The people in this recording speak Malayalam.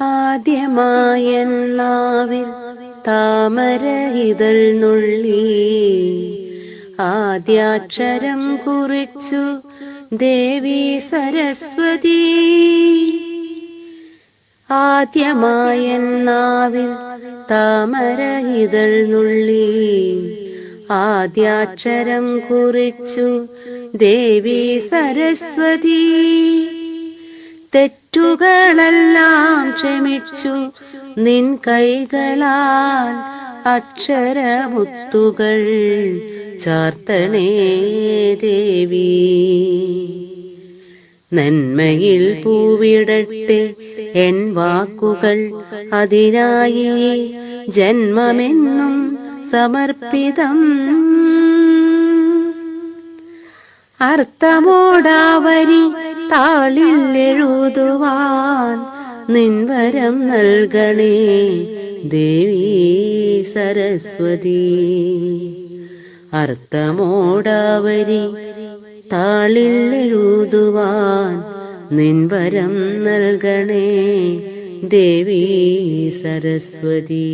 ആദ്യമായെന്നാവിൽ താമര ഇതൾ നുള്ളി. ആദ്യാക്ഷരം കുറിച്ചു ദേവി സരസ്വതി ആദ്യമായെന്നാവിൽ താമര ഇതൾ നുള്ളി. ആദ്യാക്ഷരം കുറിച്ചു ദേവി സരസ്വതി തെറ്റുകളെല്ലാം ക്ഷമിച്ചു. നിൻ കൈകളാൽ അക്ഷരമുത്തുകൾ ചാർത്തണേ ദേവി. നന്മയിൽ പൂവിടട്ടെ എൻ വാക്കുകൾ അതിനായി ജന്മമെന്നും സമർപ്പിതം. അർത്ഥമോടാവരി താളിൽ എഴുതുവാൻ നിൻവരം നൽകണേ ദേവി സരസ്വതി. അർത്ഥമോടാവരി താളിൽ എഴുതുവാൻ നിൻവരം നൽകണേ ദേവി സരസ്വതി.